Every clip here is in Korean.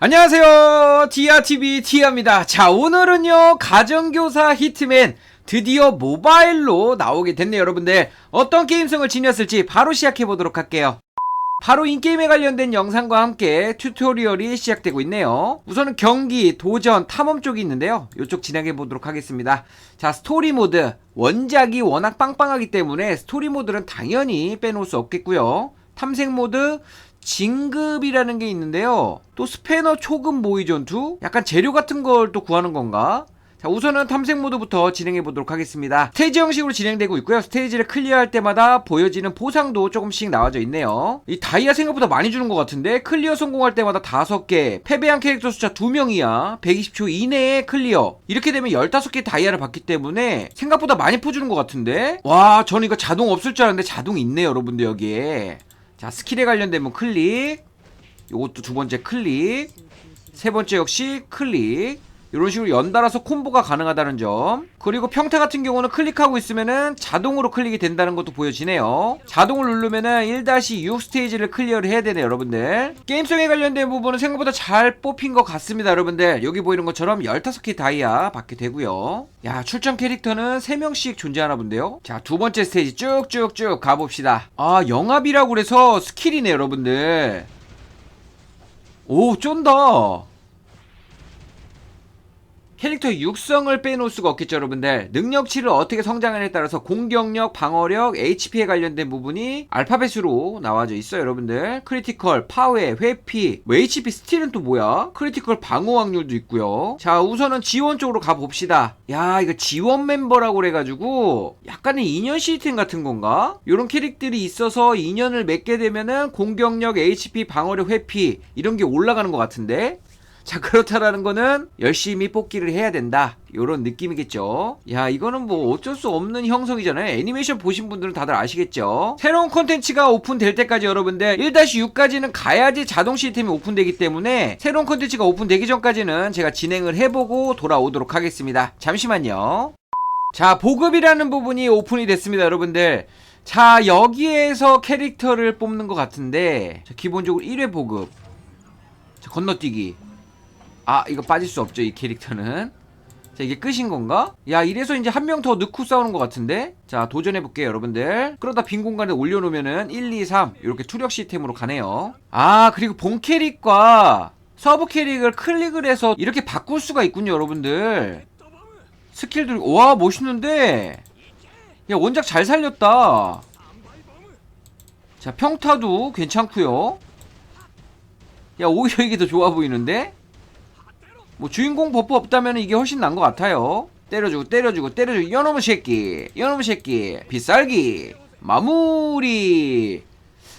안녕하세요. 디아TV 디아입니다. 자, 오늘은요, 가정교사 히트맨 드디어 모바일로 나오게 됐네요, 여러분들. 어떤 게임성을 지녔을지 바로 시작해보도록 할게요. 바로 인게임에 관련된 영상과 함께 튜토리얼이 시작되고 있네요. 우선은 경기, 도전, 탐험 쪽이 있는데요. 이쪽 진행해 보도록 하겠습니다. 자, 스토리 모드. 원작이 워낙 빵빵하기 때문에 스토리 모드는 당연히 빼놓을 수 없겠고요. 탐색 모드, 진급이라는 게 있는데요. 또 스패너 초급 모의 전투? 약간 재료 같은 걸 또 구하는 건가? 자, 우선은 탐색 모드부터 진행해 보도록 하겠습니다. 스테이지 형식으로 진행되고 있고요. 스테이지를 클리어할 때마다 보여지는 보상도 조금씩 나와져 있네요. 이 다이아 생각보다 많이 주는 것 같은데 클리어 성공할 때마다 5개, 패배한 캐릭터 숫자 2명이야. 120초 이내에 클리어. 이렇게 되면 15개 다이아를 받기 때문에 생각보다 많이 퍼주는 것 같은데? 와, 저는 이거 자동 없을 줄 알았는데 자동 있네요, 여러분들 여기에. 자, 스킬에 관련된 분 클릭. 요것도 두 번째 클릭. 세 번째 역시 클릭. 이런 식으로 연달아서 콤보가 가능하다는 점. 그리고 평타 같은 경우는 클릭하고 있으면은 자동으로 클릭이 된다는 것도 보여지네요. 자동을 누르면은 1-6 스테이지를 클리어를 해야 되네요, 여러분들. 게임성에 관련된 부분은 생각보다 잘 뽑힌 것 같습니다, 여러분들. 여기 보이는 것처럼 15개 다이아 받게 되고요. 야, 출전 캐릭터는 3명씩 존재하나 본데요. 자, 두 번째 스테이지 쭉쭉쭉 가봅시다. 아, 영합이라고 그래서 스킬이네, 여러분들. 오, 쫀다. 캐릭터의 육성을 빼놓을 수가 없겠죠, 여러분들. 능력치를 어떻게 성장하느냐에 따라서 공격력, 방어력, HP에 관련된 부분이 알파벳으로 나와져 있어요, 여러분들. 크리티컬, 파괴, 회피, 뭐 HP 스틸은 또 뭐야? 크리티컬 방어 확률도 있고요. 자, 우선은 지원 쪽으로 가봅시다. 야, 이거 지원 멤버라고 그래가지고 약간의 인연 시스템 같은 건가? 이런 캐릭들이 있어서 인연을 맺게 되면은 공격력, HP, 방어력, 회피 이런 게 올라가는 것 같은데? 자 그렇다라는 거는 열심히 뽑기를 해야 된다. 요런 느낌이겠죠. 야 이거는 뭐 어쩔 수 없는 형성이잖아요. 애니메이션 보신 분들은 다들 아시겠죠? 새로운 콘텐츠가 오픈될 때까지 여러분들 1-6까지는 가야지 자동 시스템이 오픈되기 때문에 새로운 콘텐츠가 오픈되기 전까지는 제가 진행을 해보고 돌아오도록 하겠습니다. 잠시만요. 자 보급이라는 부분이 오픈이 됐습니다 여러분들. 자 여기에서 캐릭터를 뽑는 것 같은데 자, 기본적으로 1회 보급. 자, 건너뛰기 아 이거 빠질 수 없죠 이 캐릭터는. 자 이게 끝인 건가? 야 이래서 이제 한 명 더 넣고 싸우는 것 같은데? 자 도전해볼게요 여러분들. 그러다 빈 공간에 올려놓으면은 1, 2, 3 이렇게 투력 시스템으로 가네요. 아 그리고 본 캐릭과 서브 캐릭을 클릭을 해서 이렇게 바꿀 수가 있군요 여러분들. 스킬들 와 멋있는데? 야 원작 잘 살렸다. 자 평타도 괜찮고요. 야 오히려 이게 더 좋아 보이는데 뭐 주인공 버프 없다면 이게 훨씬 난 것 같아요. 때려주고 때려주고 때려주고. 이놈의 새끼 이놈의 새끼. 빗살기. 마무리.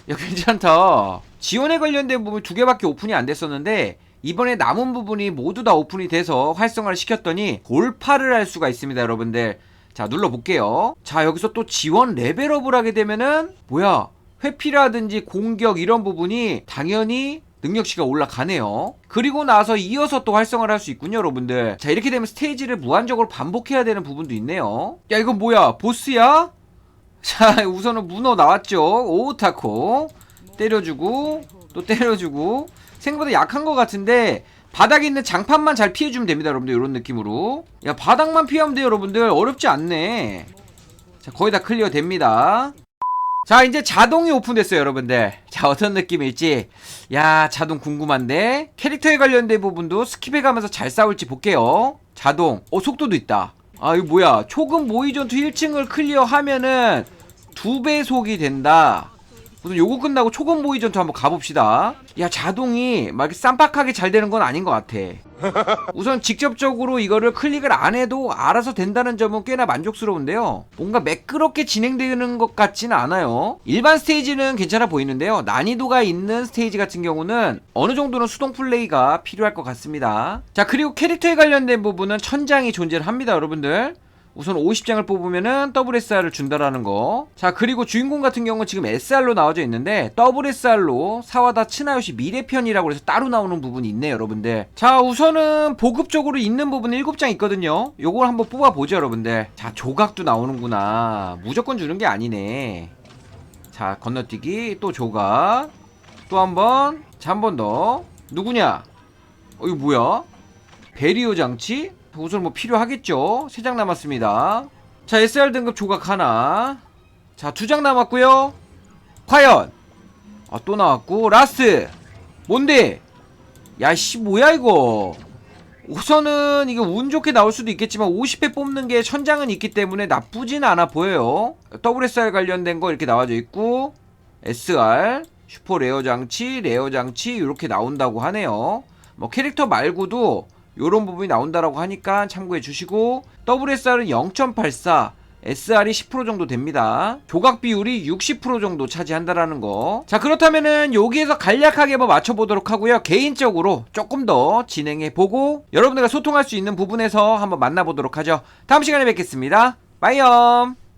야 괜찮다. 지원에 관련된 부분 두 개밖에 오픈이 안 됐었는데 이번에 남은 부분이 모두 다 오픈이 돼서 활성화를 시켰더니 골파를 할 수가 있습니다 여러분들. 자 눌러볼게요. 자 여기서 또 지원 레벨업을 하게 되면은 뭐야? 회피라든지 공격 이런 부분이 당연히 능력치가 올라가네요. 그리고 나서 이어서 또 활성화를 할 수 있군요, 여러분들. 자, 이렇게 되면 스테이지를 무한적으로 반복해야 되는 부분도 있네요. 야, 이건 뭐야? 보스야? 자, 우선은 문어 나왔죠. 오타코. 때려주고, 또 때려주고. 생각보다 약한 것 같은데, 바닥에 있는 장판만 잘 피해주면 됩니다, 여러분들. 이런 느낌으로. 야, 바닥만 피하면 돼요, 여러분들. 어렵지 않네. 자, 거의 다 클리어 됩니다. 자 이제 자동이 오픈됐어요 여러분들. 자 어떤 느낌일지. 야 자동 궁금한데? 캐릭터에 관련된 부분도 스킵해가면서 잘 싸울지 볼게요. 자동. 어 속도도 있다. 아 이거 뭐야? 초급 모의 전투 1층을 클리어하면은 두 배속이 된다 우선 요거 끝나고 초급 모의전투 한번 가봅시다 야 자동이 막 쌈박하게 잘 되는 건 아닌 것 같아 우선 직접적으로 이거를 클릭을 안 해도 알아서 된다는 점은 꽤나 만족스러운데요. 뭔가 매끄럽게 진행되는 것 같지는 않아요. 일반 스테이지는 괜찮아 보이는데요. 난이도가 있는 스테이지 같은 경우는 어느 정도는 수동 플레이가 필요할 것 같습니다. 자, 그리고 캐릭터에 관련된 부분은 천장이 존재를 합니다, 여러분들. 우선 50장을 뽑으면은 더블 SR을 준다라는 거. 자, 그리고 주인공 같은 경우는 지금 SR로 나와져 있는데 더블 SR로 사와다 츠나요시 미래편이라고 해서 따로 나오는 부분이 있네요, 여러분들. 자, 우선은 보급적으로 있는 부분 7장 있거든요. 요걸 한번 뽑아 보죠, 여러분들. 자, 조각도 나오는구나. 무조건 주는 게 아니네. 자, 건너뛰기 또 조각. 또 한 번. 자, 한 번 더. 누구냐? 어 이거 뭐야? 베리어 장치? 우선 뭐 필요하겠죠? 세장 남았습니다. 자 SR 등급 조각 하나. 자두장 남았고요. 과연 아 또 나왔고 라스 뭔데? 야씨 뭐야 이거? 우선은 이게 운 좋게 나올 수도 있겠지만 50회 뽑는 게 천장은 있기 때문에 나쁘진 않아 보여요. WSR 관련된 거 이렇게 나와져 있고 SR 슈퍼 레어 장치, 레어 장치 이렇게 나온다고 하네요. 뭐 캐릭터 말고도 이런 부분이 나온다라고 하니까 참고해 주시고 WSR은 0.84 SR이 10% 정도 됩니다. 조각 비율이 60% 정도 차지한다라는 거. 자, 그렇다면은 여기에서 간략하게 뭐 맞춰보도록 하고요. 개인적으로 조금 더 진행해 보고 여러분들과 소통할 수 있는 부분에서 한번 만나보도록 하죠. 다음 시간에 뵙겠습니다. 빠이염!